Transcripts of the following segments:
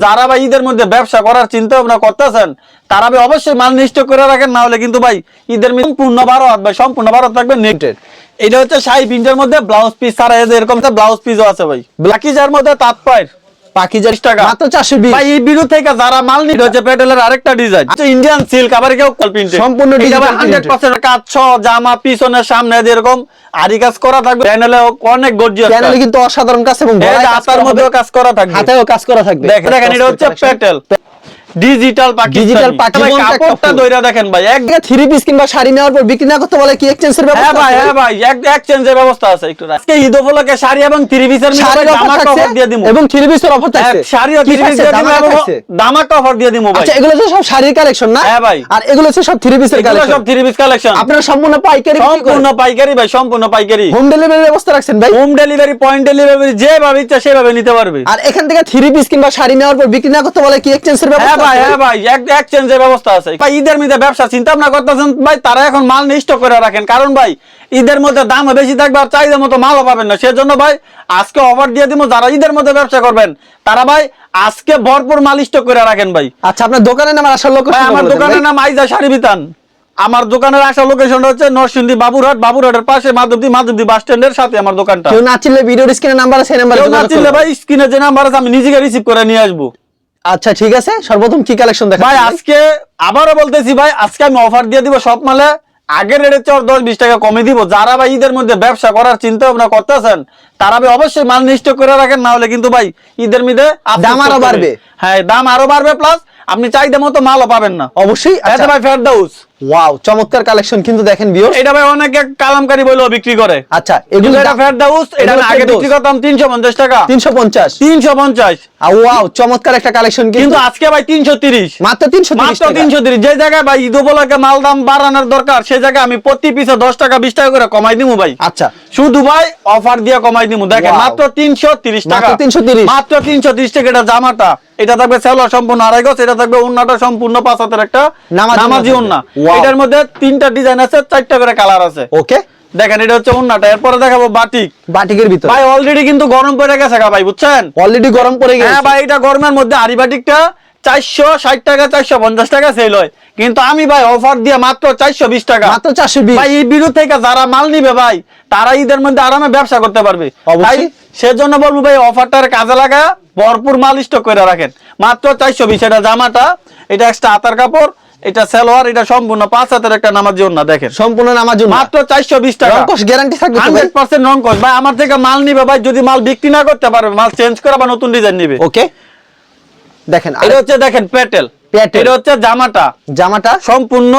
যারা ভাই। ঈদের মধ্যে ব্যবসা করার চিন্তা ভাবনা করতেছেন। তারা ভাই অবশ্যই মাল নিশ্চয় করে রাখেন না হলে কিন্তু ভাই ঈদের সম্পূর্ণ ভারত ভাই সম্পূর্ণ ভারত থাকবে নেটেড এটা হচ্ছে শাড়ি প্রিন্টের মধ্যে ব্লাউজ পিস ছাড়া এরকম ব্লাউজ পিসও আছে ভাই। ব্ল্যাকিজার মধ্যে তাঁত পায়ের টাকা। মাত্র 420 ভাই এই বিরু থেকে যারা মাল নিতে হচ্ছে পেটেলের আরেকটা ডিজাইন। আচ্ছা ইন্ডিয়ান সিল্ক আবার কেউ কল প্রিন্টেড সম্পূর্ণ digital হান্ড্রেড পার্সেন্ট কাজ ছ জামা পিছনের সামনে এরকম আরি কাজ করা থাকবে। অনেক গর্জিয়াস কিন্তু অসাধারণ কাজ এবং গলায় কাজ করা থাকবে। হাতেও কাজ করা থাকবে। দেখেন এটা হচ্ছে পেটেল ডিজিটাল Digital কাপড়টা দইরা দেখেন ভাই এক থ্রি পিস কিংবা শাড়ি নেওয়ার পর বিক্রি না করতে বলে কি এক্সচেঞ্জের হ্যাঁ ভাই হ্যাঁ ভাই এক এক্সচেঞ্জের ব্যবস্থা আছে একটু আজকে ঈদ উপলক্ষে শাড়ি এবং থ্রি পিসের শাড়ির দামা অফার দিয়ে দিমু। এবং থ্রি পিসের অফার থাকছে। শাড়ি ও থ্রি পিস থাকছে? দিয়ে দিমু দামাকা কভার দিয়ে দিমু ভাই। আচ্ছা এগুলো তো সব শাড়ির কালেকশন না? হ্যাঁ ভাই। আর এগুলো হচ্ছে সব থ্রি পিসের কালেকশন সব থ্রি পিস কালেকশন আপনারা সম্পূর্ণ পাইকারি সম্পূর্ণ পাইকারি ভাই সম্পূর্ণ পাইকারি। হোম ডেলিভারি ব্যবস্থা রাখছেন ভাই? হোম ডেলিভারি পয়েন্ট ডেলিভারি যেভাবে ইচ্ছা সেভাবে নিতে পারবে। আর এখান থেকে থ্রি পিস কিংবা শাড়ি নেওয়ার পর বিক্রি না করতে বলে কি এক্সচেঞ্জের হ্যাঁ ব্যবস্থা ভাই হ্যাঁ ভাই এক এক্সচেঞ্জের ব্যবস্থা আছে। ভাই ঈদের মধ্যে ব্যবসা চিন্তা ভাবনা করতেছেন ভাই তারা এখন মাল নিষ্ট করে রাখেন। কারণ ভাই ঈদের মধ্যে দাম বেশি থাকবে আর চাহিদা মতো মালও পাবেন না। সেজন্য ভাই আজকে অফার দিয়ে দিব যারা ঈদের মধ্যে ব্যবসা করবেন তারা ভাই আজকে ভরপুর মাল স্টক করে রাখেন ভাই। আচ্ছা আপনার দোকানের নাম আসার লোক আমার দোকানের নাম আইজা শাড়ি বিতান আমার দোকানের আসা লোকেশনটা হচ্ছে নরসিংদী বাবুরহাট বাবুরহাটের পাশে মাধবদী মাধবদী বাস স্ট্যান্ডের সাথে আমার দোকানটা। কেউ না চিনলে ভিডিওর স্ক্রিনে নাম্বার আছে নাম্বারে কেউ না চিনলে ভাই স্ক্রিনে যে নাম্বার আছে আমি নিজেকে রিসিভ করে নিয়ে আসব। আচ্ছা ঠিক আছে। সর্বপ্রথম কি কালেকশন দেখা ভাই আজকে আবারও বলতেছি ভাই আজকে আমি অফার দিয়ে দিব সব মালে আগের রেটের চেয়ে দশ বিশ টাকা কমে দিব। যারা ভাই ঈদের মধ্যে ব্যবসা করার চিন্তা ভাবনা করতেছেন তারা ভাই অবশ্যই মাল নিশ্চয় করে রাখেন না হলে কিন্তু ভাই ঈদের মধ্যে দাম আরও বাড়বে। হ্যাঁ দাম আরও বাড়বে প্লাস আপনি চাহিদা মতো মালও পাবেন না। অবশ্যই এটা ভাই ফেরদাউস ওয়াও চমৎকার কালেকশন কিন্তু দেখেন এটা ভাই অনেকে কালামকারি বইলেও বিক্রি করে। আচ্ছা এগুলো এটা ফেরদাউস এটা আগে বিক্রি করতাম তিনশো পঞ্চাশ টাকা। 350 তিনশো পঞ্চাশ। ওয়াও চমৎকার একটা কালেকশন কিন্তু আজকে ভাই তিনশো তিরিশ। মাত্র 330 মাত্র টাকা। তিনশো তিরিশ। যে জায়গায় ভাই ঈদ উপলক্ষে মাল দাম বাড়ানোর দরকার সেই জায়গায় আমি প্রতি পিসে দশ টাকা বিশ টাকা করে কমাই দিমু ভাই। আচ্ছা। শুধু ভাই অফার দিয়ে কমাই দিমু। দেখেন মাত্র তিনশো তিরিশ টাকা। মাত্র 330 মাত্র তিনশো তিরিশ টাকা এটা জামাটা। এটা থাকবে সেলোয়ার সম্পূর্ণ আড়াই গজ এটা থাকবে উন্নাটা সম্পূর্ণ পাঁচ হাতের একটা নামাজি উন্না। এটার মধ্যে তিনটা ডিজাইন আছে চারটা করে কালার আছে। ওকে দেখেন এটা হচ্ছে উন্নাটা। এরপরে দেখাবো বাটিক। বাটিকের ভিতরে। ভাই অলরেডি কিন্তু গরম পড়ে গেছে ভাই বুঝছেন? অলরেডি গরম পড়ে গেছে। হ্যাঁ ভাই এটা গরমের মধ্যে আরিবাটিকটা চারশো ষাট টাকা চারশো পঞ্চাশ টাকা সেল হয়। কিন্তু আমি ভাই অফার দিয়ে মাত্র চারশো বিশ টাকা। মাত্র 420 ভাই এই বিরু থেকে যারা মাল নিবে ভাই তারা ঈদের মধ্যে আরামে ব্যবসা করতে পারবে। তাই সেজন্য বলব ভাই অফারটার কাজে লাগা ভরপুর মাল স্টক করে রাখেন। মাত্র চারশো বিশ এটা জামাটা এটা এক্সট্রা হাতার কাপড় এটা সেলোয়ার এটা সম্পূর্ণ পাঁচ হাতের একটা নামার জন্য দেখেন। সম্পূর্ণ নামার জন্য মাত্র চারশো বিশ টাকা। রঙ্কশ গ্যারান্টি থাকবে হান্ড্রেড পার্সেন্ট রঙ্কশ ভাই আমার থেকে মাল নিবে ভাই যদি মাল বিক্রি না করতে পারবে মাল চেঞ্জ করে বা নতুন ডিজাইন নিবে। ওকে দেখেন এটা হচ্ছে দেখেন প্যাটেল প্যাটেল এটা হচ্ছে জামাটা। জামাটা সম্পূর্ণ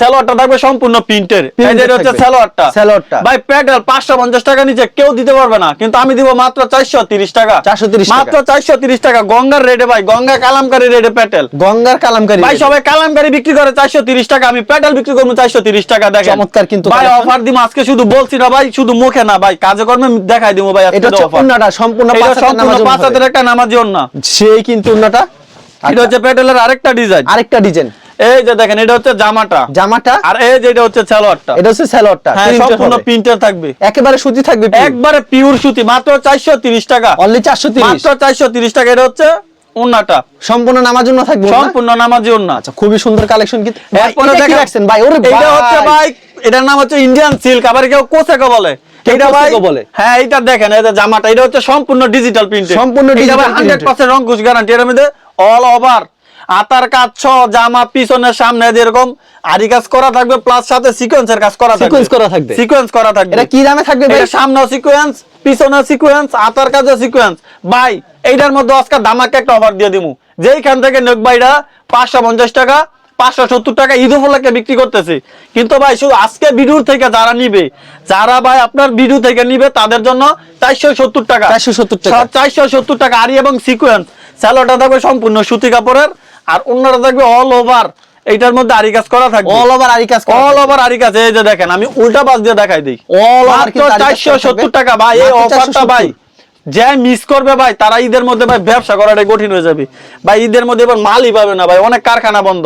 সালোয়ারটা থাকবে সম্পূর্ণ প্রিন্টের। এই যে হচ্ছে থাকবে। সালোয়ারটা। সালোয়ারটা। ভাই প্যাডেল পাঁচশো পঞ্চাশ টাকা নিচে কেউ দিতে পারবে না কিন্তু আমি দিব মাত্র চারশো তিরিশ টাকা। 430 টাকা। মাত্র চারশো তিরিশ টাকা গঙ্গার রেটে ভাই গঙ্গা কালামকারি রেটে প্যাটেল গঙ্গার কালামকারী ভাই সবাই কালামকারি বিক্রি করে চারশো তিরিশ টাকা আমি প্যাডেল বিক্রি করব চারশো তিরিশ টাকা দেখেন। চমৎকার কিন্তু ভাই অফার দিব আজকে শুধু বলছি না ভাই শুধু মুখে না ভাই কাজে কর্মে দেখাই দিব ভাই এটা হচ্ছে সম্পূর্ণ পাঁচ হাতের একটা নামাজি না সেই কিন্তু উন্নাটা এটা হচ্ছে প্যাটেলের আরেকটা ডিজাইন আরেকটা ডিজাইন এই যে দেখেন এটা হচ্ছে জামাটা। জামাটা? আর এই যে এটা হচ্ছে সালোয়ারটা। এটা হচ্ছে সালোয়ারটা হ্যাঁ সম্পূর্ণ প্রিন্টার থাকবে। একেবারে সুতি থাকবে একবারে পিওর সুতি মাত্র চারশো তিরিশ টাকা। অনলি 430 মাত্র চারশো তিরিশ টাকা এটা হচ্ছে উন্নাটা সম্পূর্ণ নামার জন্য থাকবে সম্পূর্ণ নামাজি উন্না আচ্ছা খুবই সুন্দর কালেকশন কিন্তু। এরপরে রাখছেন? ভাই ওরে এটা হচ্ছে ভাই এটার নাম হচ্ছে ইন্ডিয়ান সিল্ক আবার কেউ কোসেকো বলে। এটা ভাই বলে। হ্যাঁ এটা দেখেন এই জামাটা এটা হচ্ছে সম্পূর্ণ ডিজিটাল প্রিন্ট সম্পূর্ণ printed। পার্সেন্ট রং গ্যারান্টি এর মধ্যে অল ওভার আতার কাজ ছ জামা পিছনের সামনে যেরকম আরি কাজ করা থাকবে প্লাস সাথে সিকোয়েন্সের কাজ করা থাকবে। Sequence করা থাকবে। সিকোয়েন্স করা থাকবে। এটা কি দামে থাকবে ভাই? এটা সামনেও সিকোয়েন্স পিছনেও সিকোয়েন্স আতার কাজে সিকোয়েন্স ভাই এইটার মধ্যে আজকে দামাকে একটা অফার দিয়ে দিমু। যেইখান থেকে নেক ভাইরা পাঁচশো পঞ্চাশ টাকা পাঁচশো সত্তর টাকা ঈদ বিক্রি করতেছে। কিন্তু ভাই শুধু আজকে বিডুর থেকে যারা নিবে যারা ভাই আপনার বিডু থেকে নিবে তাদের জন্য চারশো সত্তর টাকা। 470 টাকা। চারশো সত্তর টাকা আরি এবং সিকোয়েন্স স্যালোটা থাকবে সম্পূর্ণ সুতি কাপড়ের। আর অন্যটা থাকবে অল ওভার এইটার মধ্যে আরি কাজ করা থাকবে। অল ওভার আরি কাজ অল ওভার আরি কাজ এই যে দেখেন আমি উল্টা পাশ দিয়ে দেখাই দিই। করা সত্তর থাকবে। টাকা ভাই এই অফারটা ভাই যে মিস করবে ভাই তারা ঈদের মধ্যে ভাই ব্যবসা করাটা কঠিন হয়ে যাবে। ভাই ঈদের মধ্যে এবার মালই পাবে না ভাই অনেক কারখানা বন্ধ।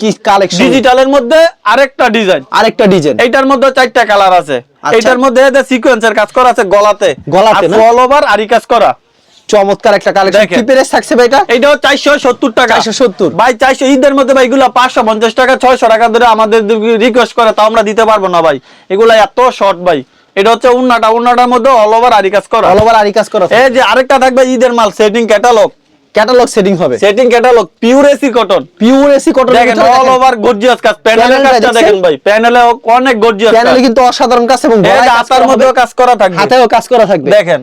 কি কালেকশন ডিজিটালের মধ্যে আরেকটা ডিজাইন আরেকটা ডিজাইন এইটার মধ্যে চারটা কালার আছে। আচ্ছা। এইটার মধ্যে সিকোয়েন্সের কাজ করা আছে গলাতে। গলাতে? অল ওভার আরি কাজ করা। চমৎকার একটা কালেকশন কি প্রাইস থাকছে ভাই এটা? এইটাও চারশো সত্তর টাকা। 470 ভাই চারশো ঈদের মধ্যে ভাই এগুলো পাঁচশো পঞ্চাশ টাকা ছয়শো টাকা ধরে আমাদের রিকোয়েস্ট করে তাও আমরা দিতে পারব না ভাই। এগুলা এত শর্ট ভাই। এটা হচ্ছে উন্নাটা। উন্নাটার মধ্যে অল ওভার আরি কাজ করা। অল ওভার আরি কাজ করা। এই যে আরেকটা থাকবে ঈদের মাল সেটিং ক্যাটালগ ক্যাটালগ সেটিং হবে। Setting catalogue pure AC cotton pure AC cotton দেখেন অল ওভার গর্জিয়াস কাজ। প্যানেলের কাজটা দেখেন ভাই। প্যানেলে অনেক গর্জিয়াস প্যানেলে কিন্তু অসাধারণ কাজ এবং গলায় কাজ করা মধ্যেও কাজ করা থাকবে। হাতেও কাজ করা থাকবে। দেখেন।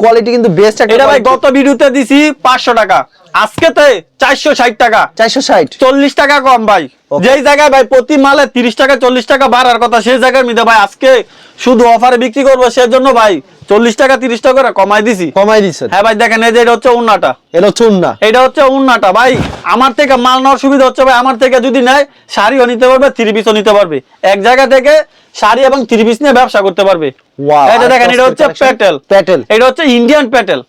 কোয়ালিটি কিন্তু বেস্ট একটা এটা ভাই গত ভিডিওতে দিছি পাঁচশো টাকা। আজকেতে চারশো ষাট টাকা। 460 চল্লিশ টাকা কম ভাই। যেই জায়গায় ভাই প্রতি মালে তিরিশ টাকা চল্লিশ টাকা বাড়ার কথা সেই জায়গায় মিদে ভাই আজকে শুধু অফারে বিক্রি করব সেজন্য ভাই চল্লিশ টাকা তিরিশ টাকা করে কমাই দিছি। কমাই দিছেন। হ্যাঁ ভাই দেখেন এই যে এটা হচ্ছে উন্নাটা। এলো চুন্না এটা হচ্ছে উন্নাটা। ভাই আমার থেকে মাল নেওয়ার সুবিধা হচ্ছে ভাই আমার থেকে যদি নেয় শাড়িও নিতে পারবে থ্রি পিসও নিতে পারবে। এক জায়গা থেকে শাড়ি এবং থ্রি পিস নিয়ে ব্যবসা করতে পারবে। এটা দেখেন এটা হচ্ছে। প্যাটেল প্যাটেল। এটা হচ্ছে ইন্ডিয়ান প্যাটেল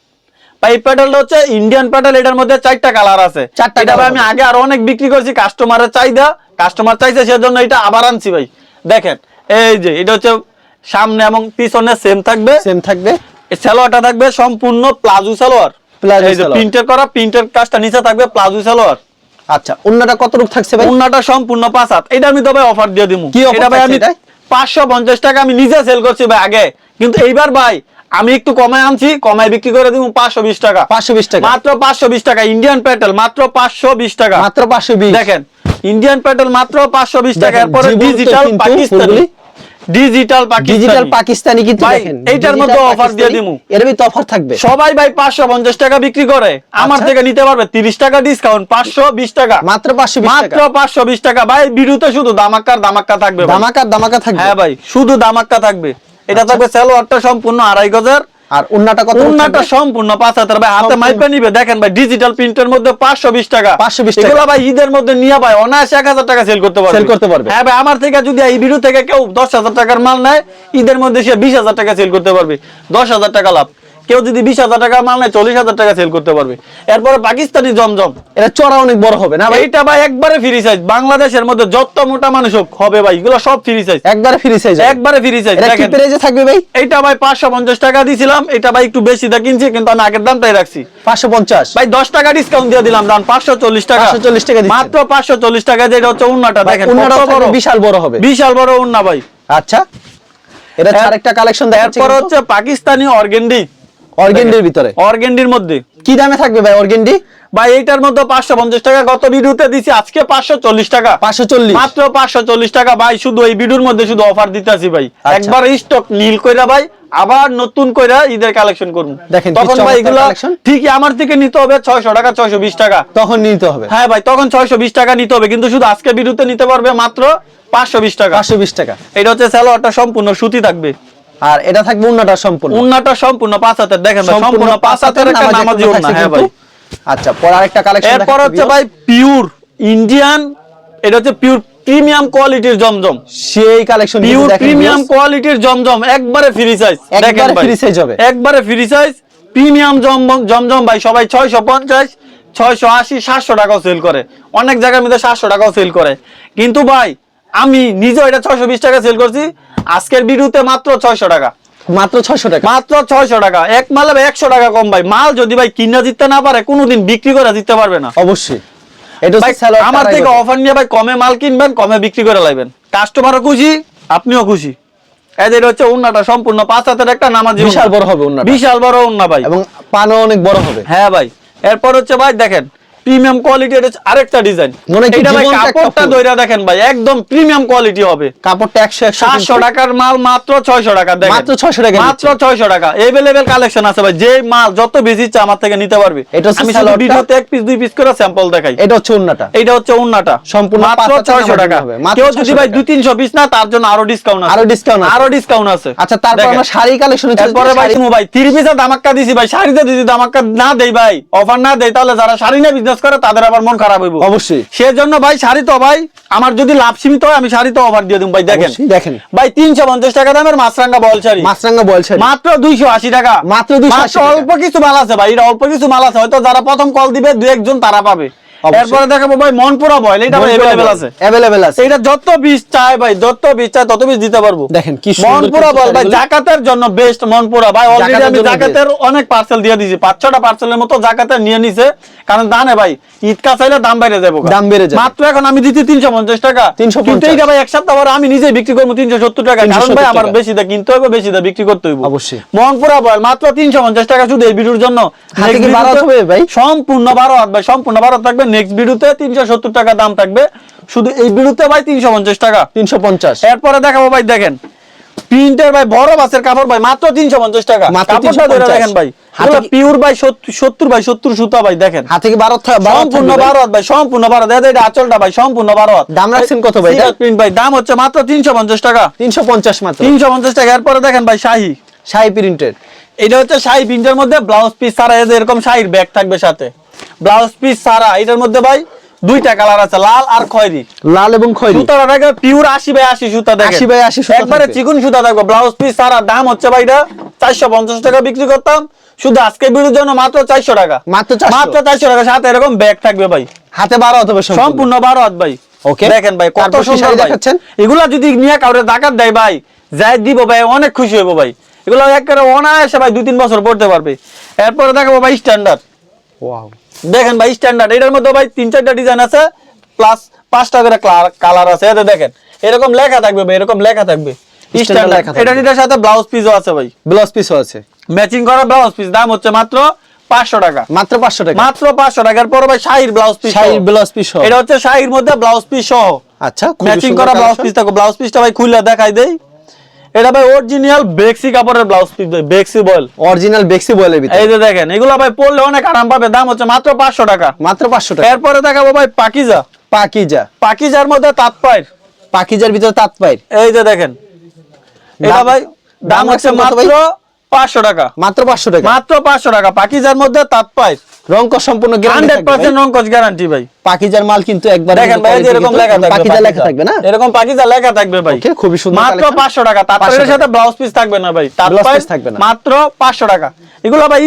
ভাই প্যাটেলটা হচ্ছে ইন্ডিয়ান প্যাটেল এটার মধ্যে চারটা কালার আছে। চারটা এটা ভাই আমি আগে আরও অনেক বিক্রি করছি কাস্টমারের চাহিদা কাস্টমার চাইছে সেজন্য এটা আবার আনছি ভাই। দেখেন এই যে এটা হচ্ছে সামনে এবং পিছনে সেম থাকবে। সেম থাকবে। সালোয়ারটা থাকবে সম্পূর্ণ প্লাজো সালোয়ার। প্রিন্টের করা প্রিন্টের কাজটা নিচে থাকবে প্লাজো সালোয়ার। আচ্ছা কত রূপ থাকছে ভাই? উন্নাটা সম্পূর্ণ পাঁচ হাত। এটা আমি তবে অফার দিয়ে কি এটা ভাই আমি এটায়? পাঁচশো পঞ্চাশ টাকা আমি নিজে সেল করছি ভাই আগে। কিন্তু এইবার ভাই আমি একটু কমায় আনছি কমায় বিক্রি করে দিব পাঁচশো বিশ টাকা। 520 টাকা। মাত্র পাঁচশো বিশ টাকা ইন্ডিয়ান প্যাটেল মাত্র পাঁচশো বিশ টাকা। মাত্র 520 দেখেন ইন্ডিয়ান প্যাটেল মাত্র পাঁচশো বিশ টাকা এরপরে digital Pakistani. Digital digital Pakistani কিন্তু দেখেন। এইটার মধ্যে অফার দিয়ে দিমু। এর ভিতরে অফার থাকবে। সবাই ভাই পাঁচশো পঞ্চাশ টাকা বিক্রি করে। আমার আচ্ছা। থেকে নিতে পারবে তিরিশ টাকা ডিসকাউন্ট পাঁচশো বিশ টাকা। মাত্র 520 মাত্র টাকা। পাঁচশো বিশ টাকা। ভাই বিরুতে শুধু দামাকার দামাক্কা থাকবে দামাকার দামাকা থাকবে। হ্যাঁ ভাই শুধু দামাক্কা থাকবে। এটা থাকবে সালোয়ারটা সম্পূর্ণ আড়াই গজার। আর উন্নাটা কত উন্নাটা সম্পূর্ণ পাঁচ হাজার ভাই হাতে। মাইপে নিবে দেখেন ভাই ডিজিটাল প্রিন্টের মধ্যে পাঁচশো বিশ টাকা 520 টাকা। এগুলো ভাই ঈদের মধ্যে নিয়ে ভাই অনায়াসে এক হাজার টাকা সেল করতে পারবে সেল করতে পারবে। হ্যাঁ ভাই আমার থেকে যদি এই ভিডিও থেকে কেউ দশ হাজার টাকার মাল নেয় ঈদের মধ্যে সে বিশ হাজার টাকা সেল করতে পারবে দশ হাজার টাকা লাভ কেউ যদি বিশ হাজার টাকা মাল নেয় চল্লিশ হাজার টাকা সেল করতে পারবে। এরপরে পাকিস্তানি জমজম এটা চড়া অনেক বড় হবে না ভাই? এইটা ভাই একবারে ফ্রি সাইজ বাংলাদেশের মধ্যে যত মোটা মানুষ হোক হবে ভাই এগুলো সব ফ্রি সাইজ একবারে ফ্রি সাইজ একবারে ফ্রি সাইজ এটা কি দেখেন। প্রাইসে থাকবে ভাই? এইটা ভাই পাঁচশো পঞ্চাশ টাকা দিছিলাম এটা ভাই একটু বেশি দা কিনছি কিন্তু আমি আগের দামটাই রাখছি। 550 ভাই দশ টাকা ডিসকাউন্ট দিয়ে দিলাম দাম পাঁচশো চল্লিশ টাকা। 540 টাকা দিচ্ছেন। মাত্র পাঁচশো চল্লিশ টাকা যেটা হচ্ছে উন্নাটা দেখেন বড়। বিশাল বড় হবে। বিশাল বড় উন্না ভাই। আচ্ছা। এটা আরেকটা কালেকশন দেখাচ্ছি এরপর হচ্ছে পাকিস্তানি অর্গেন্ডি অর্গেন্ডির ভিতরে। অর্গেন্ডির মধ্যে। কি দামে থাকবে ভাই অর্গেন্ডি? ভাই এইটার মধ্যে পাঁচশো পঞ্চাশ টাকা গত ভিডিওতে দিছি আজকে পাঁচশো চল্লিশ টাকা। 540 মাত্র পাঁচশো চল্লিশ টাকা। ভাই শুধু এই ভিডিওর মধ্যে শুধু অফার দিতেছি ভাই। আচ্ছা। একবার স্টক নীল কইরা ভাই আবার নতুন কইরা ঈদের কালেকশন দেখেন তখন ভাই এগুলা ঠিকই আমার থেকে নিতে হবে ছয়শো টাকা ছয়শো বিশ টাকা। তখন নিতে হবে। হ্যাঁ ভাই তখন ছয়শো বিশ টাকা নিতে হবে কিন্তু শুধু আজকে ভিডিওতে নিতে পারবে মাত্র পাঁচশো বিশ টাকা। 520 টাকা। এটা হচ্ছে স্যালোয়ারটা সম্পূর্ণ সুতি থাকবে। আর এটা থাকবে উন্নাটা সম্পূর্ণ। উন্নাটা সম্পূর্ণ পাঁচ হাতের দেখেন সম্পূর্ণ পাঁচ হাতের একটা নামাজি উন্না হ্যাঁ ভাই। আচ্ছা পর আরেকটা কালেকশন এরপর হচ্ছে ভাই পিওর ইন্ডিয়ান এটা হচ্ছে পিওর প্রিমিয়াম কোয়ালিটির জমজম। সেই কালেকশন পিওর প্রিমিয়াম কোয়ালিটির জমজম একবারে ফ্রি সাইজ একবারে free size হবে। একবারে ফ্রি সাইজ প্রিমিয়াম জমজম জমজম ভাই সবাই 650 680 700 টাকাও সেল করে। অনেক জায়গার মধ্যে 700 টাকাও সেল করে। কিন্তু ভাই আমি নিজে এটা 620 টাকা সেল করছি আজকের ভিডিওতে মাত্র 600 টাকা। মাত্র 600 টাকা? মাত্র 600 টাকা। এক মালে 100 টাকা কম ভাই। মাল যদি ভাই কিনা জিততে না পারে কোনোদিন বিক্রি করে জিততে পারবে না। অবশ্যই। আমার থেকে অফার নিয়ে ভাই কমে মাল কিনবেন কমে বিক্রি করে লাইবেন। কাস্টমারও খুশি আপনিও খুশি। এদের হচ্ছে উন্নাটা সম্পূর্ণ পাঁচ হাতের একটা নামাজি বিশাল বড় হবে। বিশাল বড় উন্না ভাই। এবং পানও অনেক বড় হবে। হ্যাঁ ভাই। এরপর হচ্ছে ভাই দেখেন প্রিমিয়াম কোয়ালিটি আরেকটা ডিজাইন এটা ভাই কাপড়টা। দইরা দেখেন ভাই একদম প্রিমিয়াম কোয়ালিটি হবে। কাপড়টা 100 100 সাতশো টাকার মাল মাত্র ছয়শো টাকা দেখেন। মাত্র 600 টাকা মাত্র ছয়শো টাকা। এভেলেবেল কালেকশন আছে ভাই যে মাল যত বেশি ইচ্ছা আমার থেকে নিতে পারবে। এটা আমি শুধু ভিডিওতে এক পিস দুই পিস করে স্যাম্পল দেখাই। এটা হচ্ছে উন্নাটা এইটা হচ্ছে উন্নাটা সম্পূর্ণ মাত্র পাঁচ হাজার ছয়শো টাকা। টাকা হবে, কেউ যদি ভাই টাকা। দুই তিনশো পিস না তার জন্য আরও ডিসকাউন্ট আছে। আরও ডিসকাউন্ট আছে। আরও ডিসকাউন্ট আছে। আচ্ছা তারপর। আমরা শাড়ি কালেকশনে এরপরে ভাই তুমি ভাই তিরিশ পিসের দামাক্কা দিছি ভাই শাড়িতে যদি দামাক্কা না দেই ভাই অফার না দেই তাহলে যারা শাড়ি নিয়ে বিজনেস করে তাদের আবার মন খারাপ হইব অবশ্যই। সেজন্য ভাই শাড়ি তো ভাই আমার যদি লাভ সীমিত হয় আমি শাড়ি তো অফার দিয়ে দিব ভাই দেখেন দেখেন। ভাই তিনশো পঞ্চাশ টাকা দামের মাছরাঙ্গা বল শাড়ি মাছরাঙ্গা বল শাড়ি মাত্র দুইশো আশি টাকা মাত্র 280 টাকা। অল্প কিছু মাল আছে ভাই এটা অল্প কিছু মাল আছে হয়তো যারা প্রথম কল দিবে দু একজন তারা পাবে। এরপরে দেখাবো ভাই মনপুরা বয়ল এটা অ্যাভেলেবেল আছে। অ্যাভেলেবেল আছে। এটা যত বীজ চাই ভাই যত বীজ চাই তত বীজ দিতে পারব। দেখেন কি সুন্দর মনপুরা বল ভাই। জাকাতের জন্য বেস্ট মনপুরা। ভাই অলরেডি আমি জাকাতের অনেক পার্সেল দিয়ে দিয়েছি পাঁচ ছটা পার্সেলের মতো জাকাতের নিয়ে নিছে। কারণ জানে ভাই ঈদ কা চাইলে দাম বাইরে যাব দাম বেড়ে যাবে। মাত্র এখন আমি তিনশো পঞ্চাশ টাকা। 350 কিন্তু এইটা ভাই এক সপ্তাহ পরে আমি নিজে বিক্রি করব তিনশো সত্তর টাকা। কারণ ভাই আমার বেশি দা কিনতে হবে বেশি দা বিক্রি করতে হইব। অবশ্যই। মোহনপুরা বল মাত্র তিনশো পঞ্চাশ টাকা শুধু এই ভিডিওর জন্য। হাতে কি Next বারো ভিডিওতে হবে ভাই? সম্পূর্ণ বারো হাত ভাই সম্পূর্ণ বারো হাত থাকবে। নেক্সট ভিডিওতে তিনশো সত্তর টাকা দাম থাকবে। শুধু এই ভিডিওতে ভাই তিনশো পঞ্চাশ টাকা। তিনশো পঞ্চাশ। এরপরে দেখাবো ভাই দেখেন। প্রিন্টের ভাই বড় বাসের কাপড় ভাই মাত্র তিনশো পঞ্চাশ টাকা। কাপড়টা ধরে দেখেন ভাই। পিওর ভাই সত্তর ভাই সত্তর সুতা ভাই দেখেন। হাতে কি সম্পূর্ণ ভাই? সম্পূর্ণ এটা আচলটা ভাই সম্পূর্ণ দাম রাখছেন কত ভাই? প্রিন্ট ভাই দাম হচ্ছে মাত্র তিনশো পঞ্চাশ টাকা। তিনশো পঞ্চাশ মাত্র। তিনশো পঞ্চাশ টাকা। এরপরে দেখেন ভাই শাহি। শাহি প্রিন্টের এটা হচ্ছে শাহি প্রিন্টের মধ্যে ব্লাউজ পিস যে এরকম শাহির ব্যাগ থাকবে সাথে। ব্লাউজ পিস সারা এটার মধ্যে ভাই দুইটা কালার আছে লাল আর খয়েরি। লাল এবং খয়েরি। সুতাটা দেখে পিওর আশি বাই আশি সুতা দেখে 80 বাই 80 সুতা একবারে। চিকুন সুতা থাকবে। ব্লাউজ পিস সারা দাম হচ্ছে ভাই এটা চারশো পঞ্চাশ টাকা বিক্রি করতাম। শুধু আজকে ভিডিওর জন্য মাত্র চারশো টাকা। মাত্র 400 মাত্র চারশো টাকা। সাথে এরকম ব্যাগ থাকবে ভাই। হাতে বারো হতে হবে সম্পূর্ণ। সম্পূর্ণ বারো হাত ভাই। Okay. দেখেন ভাই কত সুন্দর শাড়ি দেখাচ্ছেন? এগুলা যদি নিয়ে কাউরে জাকাত দেয় ভাই যাই দিব ভাই অনেক খুশি হইব ভাই। এগুলো একেবারে অনায়াসে ভাই দুই তিন বছর পড়তে পারবে। এরপরে দেখাবো ভাই স্ট্যান্ডার্ড ওয়াও দেখেন ভাই স্ট্যান্ডার্ড এটার মধ্যে ভাই তিন চারটা ডিজাইন আছে প্লাস পাঁচটা করে কালার আছে। এতে দেখেন এরকম লেখা থাকবে ভাই এরকম লেখা থাকবে। স্ট্যান্ডার্ড এটা এটার সাথে ব্লাউজ পিসও আছে ভাই। ব্লাউজ পিসও আছে। ম্যাচিং করা ব্লাউজ পিস দাম হচ্ছে মাত্র পাঁচশো টাকা। মাত্র পাঁচশো টাকা। মাত্র পাঁচশো টাকার পরে ভাই শাহির ব্লাউজ পিস শাড়ির ব্লাউজ পিস এটা হচ্ছে শাহির মধ্যে ব্লাউজ পিস সহ। আচ্ছা ম্যাচিং করা ব্লাউজ পিস থাকো ব্লাউজ পিসটা ভাই খুলে দেখাই দেই। এটা ভাই অরিজিনাল বেক্সি কাপড়ের ব্লাউজ পিস ভাই বেক্সি বয়েল। অরিজিনাল বেক্সি বয়েলের ভিতরে। এই যে দেখেন এগুলো ভাই পরলে অনেক আরাম পাবে দাম হচ্ছে মাত্র পাঁচশো টাকা। মাত্র পাঁচশো টাকা। এরপরে দেখাবো ভাই পাকিজা। পাকিজা। পাকিজার মধ্যে তাঁত পায়ের। পাকিজার ভিতরে তাঁত পায়ের। এই যে দেখেন এটা ভাই দাম হচ্ছে মাত্র পাঁচশো টাকা। মাত্র পাঁচশো টাকা? মাত্র পাঁচশো টাকা। পাকিজার মধ্যে তাঁত রং সম্পূর্ণ হান্ড্রেড। পার্সেন্ট রঙ্কজ গ্যারান্টি ভাই। পাকিজার মাল কিন্তু একবার দেখেন ভাই এরকম লেখা থাকবে পাকিজা লেখা থাকবে না? এরকম পাকিজা লেখা থাকবে ভাই। খুবই সুন্দর মাত্র collection। পাঁচশো টাকা। তারপরে 500 এর সাথে ব্লাউজ পিস থাকবে না ভাই। তার Blouse থাকবে না। মাত্র পাঁচশো টাকা। এগুলো ভাই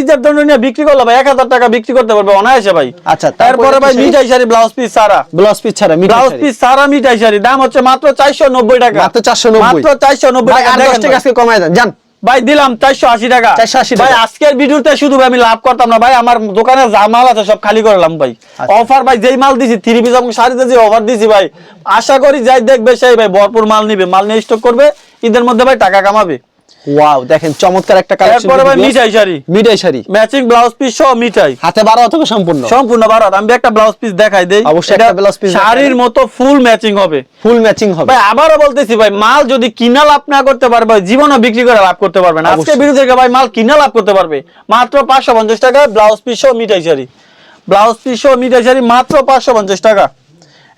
নিয়ে বিক্রি করলে ভাই এক হাজার টাকা বিক্রি করতে পারবে অনায়াসে ভাই। আচ্ছা, তারপরে ভাই? মিঠাই শাড়ি ব্লাউজ পিস সারা ব্লাউজ পিস ছাড়া মিঠাই ব্লাউজ পিস সারা মিঠাই শাড়ি। দাম হচ্ছে মাত্র চারশো নব্বই টাকা। মাত্র 490 মাত্র চারশো নব্বই ভাই টাকা। আর দশ দেখেন টাকা আজকে কমায় দেন। জান ভাই দিলাম চারশো আশি টাকা। 480 ভাই আজকের ভিডিওতে শুধু আমি লাভ করতাম না ভাই। আমার দোকানে যা মাল আছে সব খালি করলাম ভাই। আচ্ছা। অফার ভাই যেই মাল দিছি থ্রি পিস এবং শাড়িতে যে অফার দিছি ভাই। আশা করি যাই দেখবে সেই ভাই ভরপুর মাল নিবে মাল নিয়ে স্টক করবে ঈদের মধ্যে ভাই টাকা কামাবে। ওয়াও দেখেন চমৎকার একটা কালেকশন ভাই মিঠাই শাড়ি। মিঠাই শাড়ি। ম্যাচিং ব্লাউজ পিস সহ মিঠাই। হাতে সম্পূর্ণ? সম্পূর্ণ ভারত আমি একটা ব্লাউজ পিস দেখাই দেই। অবশ্যই একটা piece দেখাই। শাড়ির মতো ফুল ম্যাচিং হবে। ফুল ম্যাচিং হবে। ভাই আবারও বলতেছি ভাই মাল যদি কিনা লাভ না করতে পারবে জীবনও বিক্রি করে লাভ করতে পারবে না। আজকে বিরুদ্ধে ভাই মাল কিনা লাভ করতে পারবে। মাত্র পাঁচশো পঞ্চাশ টাকা ব্লাউজ পিস সহ মিঠাই শাড়ি। ব্লাউজ পিস সহ মিঠাই শাড়ি মাত্র পাঁচশো পঞ্চাশ টাকা।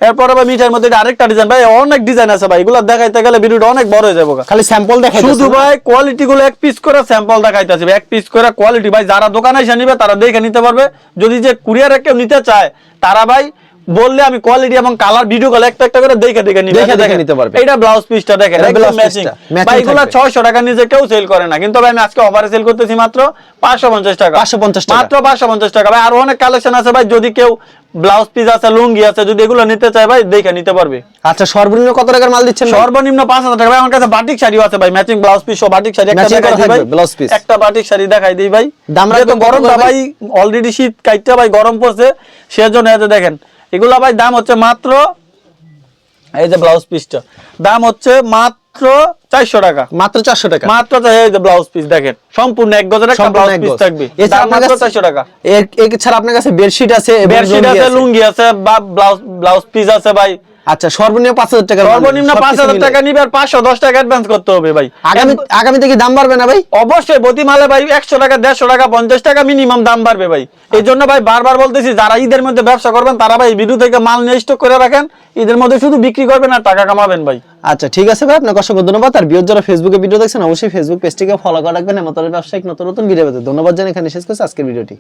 এরপরে ভাই মিঠার মধ্যে আরেকটা ডিজাইন ভাই অনেক ডিজাইন আছে ভাই। এগুলো দেখাইতে গেলে ভিডিওটা অনেক বড় হয়ে যাব খালি স্যাম্পল দেখাই শুধু ভাই কোয়ালিটি গুলো এক পিস করে স্যাম্পল দেখাইতেছে এক পিস করে কোয়ালিটি ভাই যারা দোকানে এসে নিবে তারা দেখে নিতে পারবে। যদি যে কুরিয়ারে কেউ নিতে চায় তারা ভাই বললে আমি কোয়ালিটি এবং কালার ভিডিও কল একটা একটা করে দেখে দেখে নিবে। দেখে দেখে নিতে পারবে। এটা ব্লাউজ পিসটা দেখেন ম্যাচিং ভাই এগুলো 600 টাকা নিজে কেউ সেল করে না কিন্তু ভাই আমি আজকে অফারে সেল করতেছি মাত্র 550 টাকা। 550 টাকা। মাত্র 550 টাকা। ভাই আর অনেক কালেকশন আছে ভাই যদি কেউ ব্লাউজ পিস আছে লুঙ্গি আছে যদি এগুলো নিতে চায় ভাই দেখে নিতে পারবে। আচ্ছা সর্বনিম্ন কত টাকার মাল দিচ্ছেন সর্বনিম্ন পাঁচ হাজার টাকা। ভাই আমার কাছে বাটিক শাড়িও আছে ভাই ম্যাচিং ব্লাউজ পিস ও বাটিক শাড়ি একটা দেখাই দিই ভাই। blouse piece। একটা বাটিক শাড়ি দেখাই দিই ভাই। দাম গরমটা ভাই? ভাই অলরেডি শীত কাইটটা ভাই গরম পড়ছে সেজন্য এতে দেখেন এগুলা ভাই দাম হচ্ছে মাত্র এই যে ব্লাউজ পিসটা দাম হচ্ছে মাত্র চারশো টাকা। মাত্র চারশো টাকা। মাত্র এই যে ব্লাউজ পিস দেখেন সম্পূর্ণ এক গজের একটা ব্লাউজ পিস থাকবে। এছাড়া আপনার মাত্র কাছে- চারশো টাকা। এছাড়া আপনার কাছে বেডশিট আছে বেডশিট লুঙ্গি আছে আছে। লুঙ্গি আছে বা ব্লাউজ ব্লাউজ পিস আছে ভাই। আচ্ছা সর্বনিম্ন পাঁচ হাজার টাকা সর্বনিম্ন পাঁচ হাজার টাকা নিবে আর পাঁচশো দশ টাকা অ্যাডভান্স করতে হবে ভাই। আগামী আগামী থেকে দাম বাড়বে না ভাই? অবশ্যই প্রতি মালে ভাই একশো টাকা দেড়শো টাকা পঞ্চাশ টাকা মিনিমাম দাম বাড়বে ভাই। এই জন্য ভাই বারবার বলতেছি যারা ঈদের মধ্যে ব্যবসা করবেন তারা ভাই বিদ্যুৎ থেকে মাল নিয়ে স্টক করে রাখেন। ঈদের মধ্যে শুধু বিক্রি করবেন আর টাকা কামাবেন ভাই। আচ্ছা ঠিক আছে ভাই আপনাকে অসংখ্য ধন্যবাদ। আর বিয়োর যারা ফেসবুকে ভিডিও দেখছেন অবশ্যই ফেসবুক পেজটিকে ফলো করে রাখবেন। এমন ব্যবসায়িক নতুন নতুন ভিডিও পেতে ধন্যবাদ জানাই। এখানে শেষ করছি আজকের ভিডিওটি